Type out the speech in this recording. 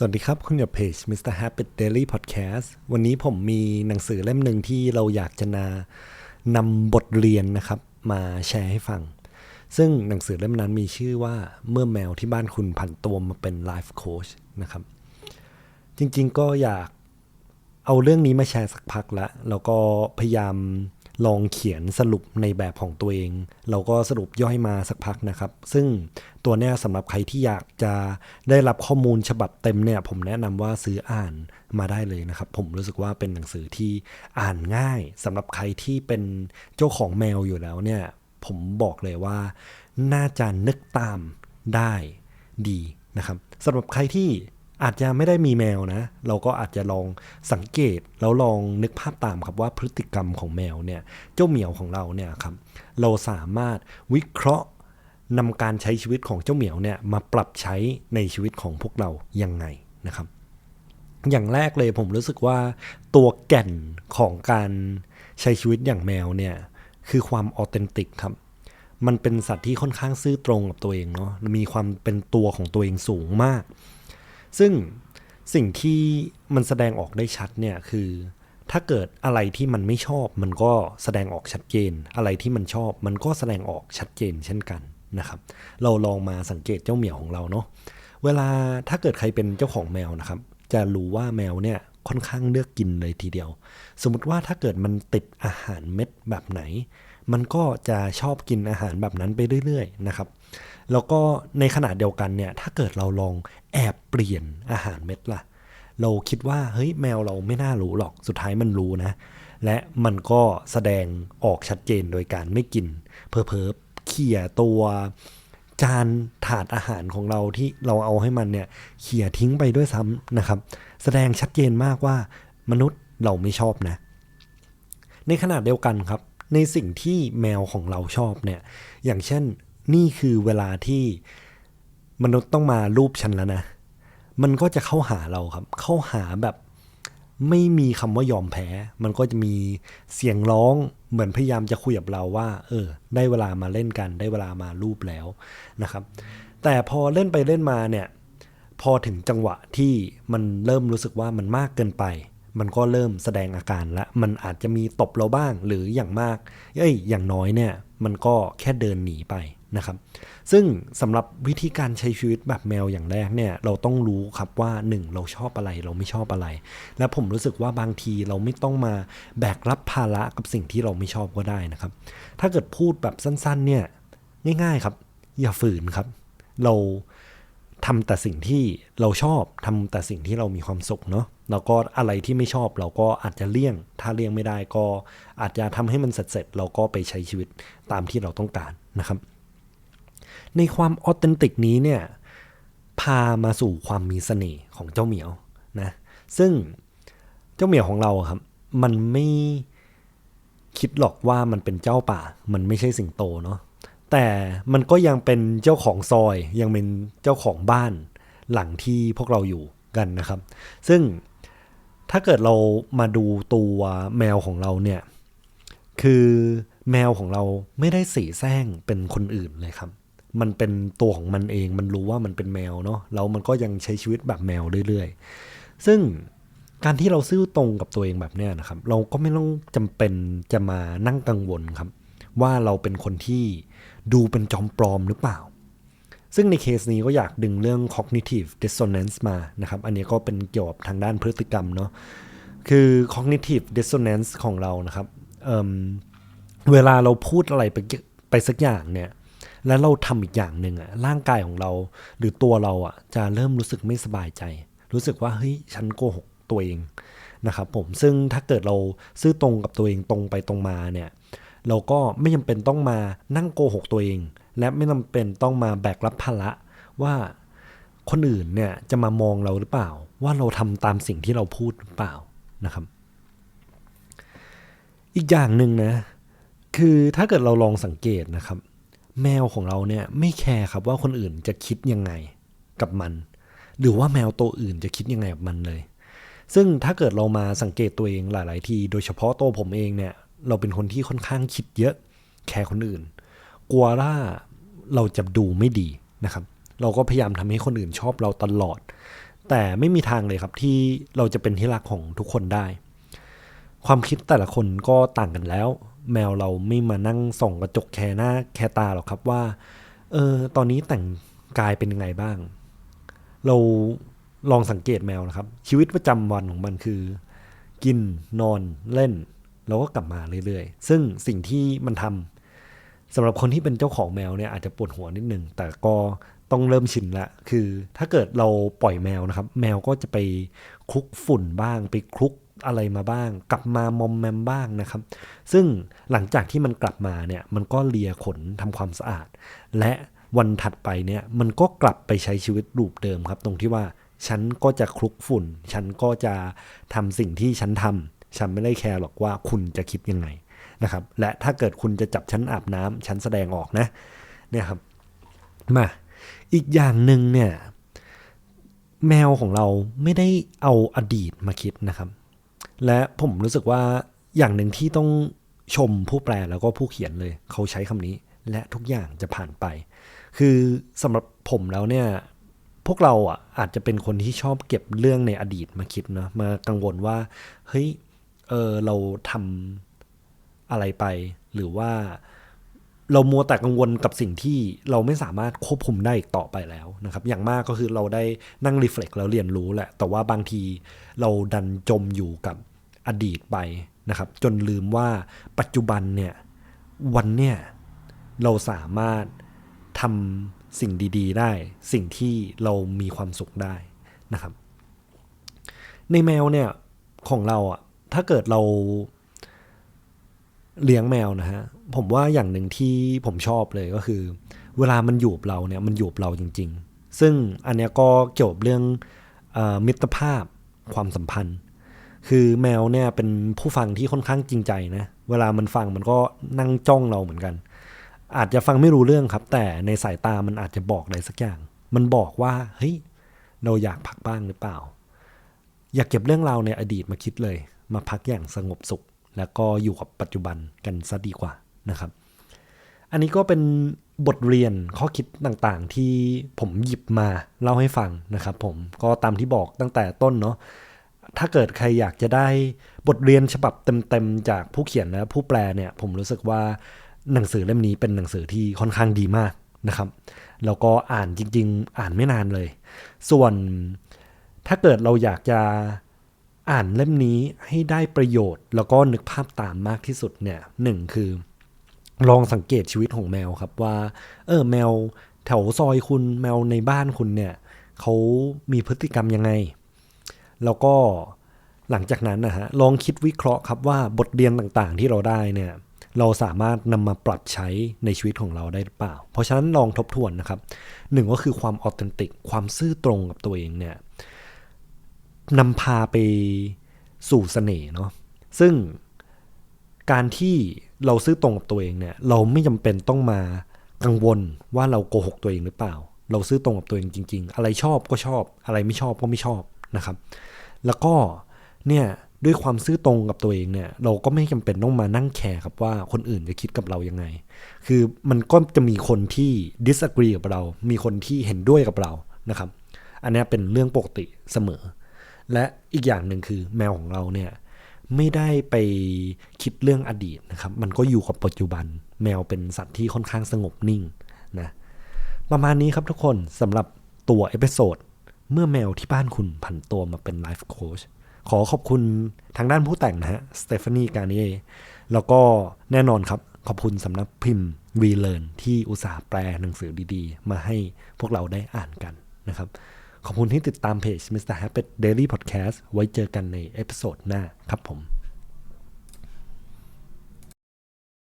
สวัสดีครับ คุณอยู่เพจ Mr. Happy Daily Podcast วันนี้ผมมีหนังสือเล่มหนึ่งที่เราอยากจะนานำบทเรียนนะครับ มาแชร์ให้ฟัง ซึ่งหนังสือเล่มนั้นมีชื่อว่าเมื่อแมวที่บ้านคุณผันตัวมาเป็น Life Coach นะครับ จริงๆก็อยากเอาเรื่องนี้มาแชร์สักพักล้วแล้วก็พยายาม ลองเขียนสรุปในแบบของตัวเอง เราก็สรุปย่อยมาสักพักนะครับ ซึ่งตัวเนี้ยสำหรับใครที่อยากจะได้รับข้อมูลฉบับเต็มเนี่ย ผมแนะนำว่าซื้ออ่านมาได้เลยนะครับ ผมรู้สึกว่าเป็นหนังสือที่อ่านง่ายสำหรับใครที่เป็นเจ้าของแมวอยู่แล้วเนี่ย ผมบอกเลยว่า น่าจะนึกตามได้ดีนะครับสำหรับใครที่ อาจจะไม่ได้มีแมวนะ เราก็อาจจะลองสังเกตแล้วลองนึกภาพตามครับว่าพฤติกรรมของแมวเนี่ยเจ้าเหมียวของเราเนี่ยครับเราสามารถวิเคราะห์นำการใช้ชีวิตของเจ้าเหมียวเนี่ยมาปรับใช้ในชีวิตของพวกเรายังไงนะครับ อย่างแรกเลยผมรู้สึกว่าตัวแก่นของการใช้ชีวิตอย่างแมวเนี่ยคือความออเทนติกครับมันเป็นสัตว์ที่ค่อนข้างซื่อตรงกับตัวเองเนาะมีความเป็นตัวของตัวเองสูงมาก ซึ่งสิ่งที่มันแสดงออกได้ชัดเนี่ยคือ ถ้าเกิดอะไรที่มันไม่ชอบ มันก็แสดงออกชัดเจน อะไรที่มันชอบ มันก็แสดงออกชัดเจนเช่นกันนะครับ เราลองมาสังเกตเจ้าเหมียวของเราเนาะเวลาถ้าเกิดใครเป็นเจ้าของแมวนะครับ จะรู้ว่าแมวเนี่ยค่อนข้างเลือกกินเลยทีเดียว สมมติว่าถ้าเกิดมันติดอาหารเม็ดแบบไหน มันก็จะชอบกินอาหารแบบนั้นไปเรื่อยๆนะครับ แล้วก็ในขณะเดียวกันเนี่ยถ้าเกิดเราลองแอบเปลี่ยนอาหารเม็ดล่ะ เราคิดว่าเฮ้ยแมวเราไม่น่ารู้หรอกสุดท้ายมันรู้นะ และมันก็แสดงออกชัดเจนโดยการไม่กิน เพอเพอเขี่ยตัวจานถาดอาหารของเราที่เราเอาให้มันเนี่ยเขี่ยทิ้งไปด้วยซ้ำนะครับ แสดงชัดเจนมากว่ามนุษย์เราไม่ชอบนะ ในขณะเดียวกันครับ ในสิ่งที่แมวของเราชอบเนี่ย อย่างเช่น นี่คือเวลาที่มนุษย์ต้องมารูปฉันแล้วนะ มันก็จะเข้าหาเราครับ เข้าหาแบบไม่มีคำว่ายอมแพ้ มันก็จะมีเสียงร้องเหมือนพยายามจะคุยกับเราว่า เออ ได้เวลามาเล่นกัน ได้เวลามารูปแล้วนะครับ แต่พอเล่นไปเล่นมาเนี่ย พอถึงจังหวะที่มันเริ่มรู้สึกว่ามันมากเกินไป มันก็เริ่มแสดงอาการละ มันอาจจะมีตบเราบ้างหรืออย่างมาก เอ้ย อย่างน้อยเนี่ย มันก็แค่เดินหนีไป นะครับ ซึ่งสำหรับวิธีการใช้ชีวิตแบบแมวอย่างแรกเนี่ย เราต้องรู้ครับว่า 1. เราชอบอะไรเราไม่ชอบอะไร และผมรู้สึกว่าบางทีเราไม่ต้องมาแบกรับภาระกับสิ่งที่เราไม่ชอบก็ได้นะครับ ถ้าเกิดพูดแบบสั้นๆ เนี่ยง่าย ๆครับ อย่าฝืนครับ เราทำแต่สิ่งที่เราชอบทำแต่สิ่งที่เรามีความสุขเนาะแล้วก็อะไรที่ไม่ชอบเราก็อาจจะเลี่ยง ถ้าเลี่ยงไม่ได้ก็อาจจะทำให้มันเสร็จๆเราก็ไปใช้ชีวิตตามที่เราต้องการนะครับ ในความออเทนติกนี้เนี่ยพามาสู่ความมีเสน่ห์ของเจ้าเหมียวนะซึ่งเจ้าเหมียวของเราครับ มันไม่คิดหรอกว่ามันเป็นเจ้าป่า มันไม่ใช่สิงโตเนาะแต่มันก็ยังเป็นเจ้าของซอยยังเป็นเจ้าของบ้านหลังที่พวกเราอยู่กันนะครับ ซึ่งถ้าเกิดเรามาดูตัวแมวของเราเนี่ย คือแมวของเราไม่ได้สีแซงเป็นคนอื่นเลยครับ มันเป็นตัวของมันเอง มันรู้ว่ามันเป็นแมวเนาะแล้วมันก็ยังใช้ชีวิตแบบแมวเรื่อยๆ ซึ่งการที่เราซื่อตรงกับตัวเองแบบเนี้ยนะครับ เราก็ไม่ต้องจำเป็นจะมานั่งกังวลครับ ว่าเราเป็นคนที่ดูเป็นจอมปลอมหรือเปล่า ซึ่งในเคสนี้ก็อยากดึงเรื่อง cognitive dissonance มานะครับ อันนี้ก็เป็นเกี่ยวกับทางด้านพฤติกรรมเนาะคือ cognitive dissonance ของเรานะครับเเวลาเราพูดอะไรไปไปสักอย่างเนี่ย แล้วเราทำอีกอย่างหนึ่งอะร่างกายของเราหรือตัวเราอะจะเริ่มรู้สึกไม่สบายใจ รู้สึกว่าเฮ้ยฉันโกหกตัวเองนะครับผมซึ่งถ้าเกิดเราซื่อตรงกับตัวเองตรงไปตรงมาเนี่ยเราก็ไม่จำเป็นต้องมานั่งโกหกตัวเอง และไม่จำเป็นต้องมาแบกรับภาระว่าคนอื่นเนี่ยจะมามองเราหรือเปล่า ว่าเราทำตามสิ่งที่เราพูดหรือเปล่านะครับ อีกอย่างหนึ่งนะคือถ้าเกิดเราลองสังเกตนะครับ แมวของเราเนี่ยไม่แคร์ครับว่าคนอื่นจะคิดยังไงกับมัน หรือว่าแมวตัวอื่นจะคิดยังไงกับมันเลย ซึ่งถ้าเกิดเรามาสังเกตตัวเองหลาย ๆ ที โดยเฉพาะตัวผมเองเนี่ย เราเป็นคนที่ค่อนข้างคิดเยอะ แคร์คนอื่น กลัวว่าเราจะดูไม่ดีนะครับ เราก็พยายามทำให้คนอื่นชอบเราตลอด แต่ไม่มีทางเลยครับที่เราจะเป็นที่รักของทุกคนได้ ความคิดแต่ละคนก็ต่างกันแล้ว แมวเราไม่มานั่งส่องกระจกแค่หน้าแค่ตาหรอกครับว่า เออ ตอนนี้แต่งกายเป็นยังไงบ้าง เราลองสังเกตแมวนะครับ ชีวิตประจำวันของมันคือ กินนอนเล่น แล้วก็กลับมาเรื่อยๆ ซึ่งสิ่งที่มันทำสำหรับคนที่เป็นเจ้าของแมวเนี่ยอาจจะปวดหัวนิดนึง แต่ก็ต้องเริ่มชินละ คือถ้าเกิดเราปล่อยแมวนะครับ แมวก็จะไปคลุกฝุ่นบ้าง ไปคลุก อะไรมาบ้าง กลับมามอมแมมบ้างนะครับ ซึ่งหลังจากที่มันกลับมาเนี่ยมันก็เลียขนทำความสะอาด และวันถัดไปเนี่ยมันก็กลับไปใช้ชีวิตรูปเดิมครับ ตรงที่ว่าฉันก็จะคลุกฝุ่น ฉันก็จะทำสิ่งที่ฉันทำฉันไม่ได้แคร์หรอกว่าคุณจะคิดยังไงนะครับ และถ้าเกิดคุณจะจับฉันอาบน้ำฉันแสดงออกนะ เนี่ยครับ มา อีกอย่างหนึ่งเนี่ย แมวของเราไม่ได้เอาอดีตมาคิดนะครับ และผมรู้สึกว่าอย่างหนึ่งที่ต้องชมผู้แปลแล้วก็ผู้เขียนเลย เขาใช้คำนี้ และทุกอย่างจะผ่านไป คือสำหรับผมแล้วเนี่ยพวกเราอะอาจจะเป็นคนที่ชอบเก็บเรื่องในอดีตมาคิดเนาะมากังวลว่าเฮ้ยเออเราทำอะไรไป หรือว่าเรามัวแต่กังวลกับสิ่งที่เราไม่สามารถควบคุมได้อีกต่อไปแล้วนะครับ อย่างมากก็คือเราได้นั่งรีเฟล็กแล้วเรียนรู้แหละ แต่ว่าบางทีเราดันจมอยู่กับ อดีตไปนะครับ จนลืมว่าปัจจุบันเนี่ยวันเนี่ยเราสามารถทำสิ่งดี ๆ ได้ สิ่งที่เรามีความสุขได้นะครับ ในแมวเนี่ยของเราอะถ้าเกิดเราเลี้ยงแมวนะฮะผมว่าอย่างหนึ่งที่ผมชอบเลยก็คือ เวลามันอยู่กับเราเนี่ยมันอยู่กับเราจริง ๆ ซึ่งอันนี้ก็เกี่ยวกับเรื่องอมิตรภาพความสัมพันธ์ คือแมวเนี่ยเป็นผู้ฟังที่ค่อนข้างจริงใจนะ เวลามันฟังมันก็นั่งจ้องเราเหมือนกัน อาจจะฟังไม่รู้เรื่องครับ แต่ในสายตามันอาจจะบอกอะไรสักอย่าง มันบอกว่าเฮ้ยเราอยากพักบ้างหรือเปล่า อยากเก็บเรื่องราวในอดีตมาคิดเลย มาพักอย่างสงบสุข แล้วก็อยู่กับปัจจุบันกันซะดีกว่านะครับ อันนี้ก็เป็นบทเรียนข้อคิดต่างๆที่ผมหยิบมาเล่าให้ฟังนะครับ ผมก็ตามที่บอกตั้งแต่ต้นเนาะ ถ้าเกิดใครอยากจะได้บทเรียนฉบับเต็มๆจากผู้เขียนและผู้แปลเนี่ย ผมรู้สึกว่าหนังสือเล่มนี้เป็นหนังสือที่ค่อนข้างดีมากนะครับแล้วก็อ่านจริง ๆ อ่านไม่นานเลย ส่วนถ้าเกิดเราอยากจะอ่านเล่มนี้ให้ได้ประโยชน์ แล้วก็นึกภาพตามมากที่สุดเนี่ยหนึ่งคือ ลองสังเกตชีวิตของแมวครับว่า เออแมวแถวซอยคุณแมวในบ้านคุณเนี่ยเขามีพฤติกรรมยังไง แล้วก็หลังจากนั้นนะฮะลองคิดวิเคราะห์ครับว่าบทเรียนต่างๆ ที่เราได้เนี่ยเราสามารถนำมาปรับใช้ในชีวิตของเราได้หรือเปล่า เพราะฉะนั้นลองทบทวนนะครับหนึ่งก็คือความออเทนติก ความซื่อตรงกับตัวเองเนี่ยนำพาไปสู่เสน่ห์เนาะซึ่งการที่เราซื่อตรงกับตัวเองเนี่ยเราไม่จำเป็นต้องมากังวลว่าเราโกหกตัวเองหรือเปล่า เราซื่อตรงกับตัวเองจริง ๆ อะไรชอบก็ชอบ อะไรไม่ชอบก็ไม่ชอบ นะครับ แล้วก็เนี่ยด้วยความซื่อตรงกับตัวเองเนี่ย เราก็ไม่จำเป็นต้องมานั่งแคร์ครับว่าคนอื่นจะคิดกับเรายังไง คือมันก็จะมีคนที่ disagree กับเรา มีคนที่เห็นด้วยกับเรานะครับ อันนี้เป็นเรื่องปกติเสมอ และอีกอย่างหนึ่งคือแมวของเราเนี่ยไม่ได้ไปคิดเรื่องอดีตนะครับ มันก็อยู่กับปัจจุบัน แมวเป็นสัตว์ที่ค่อนข้างสงบนิ่งนะ ประมาณนี้ครับทุกคนสำหรับตัวเอพิโซด เมื่อแมวที่บ้านคุณผันตัวมาเป็นไลฟ์โค้ชขอขอบคุณทางด้านผู้แต่งนะฮะสเตฟานีการเนียแล้วก็แน่นอนครับ ขอบคุณสำนักพิมพ์วีเลนที่อุตส่าห์แปลหนังสือดีๆ มาให้พวกเราได้อ่านกันนะครับ ขอบคุณที่ติดตามเพจ Mr. Happy Daily Podcast ไว้เจอกันในเอพิโซดหน้าครับผม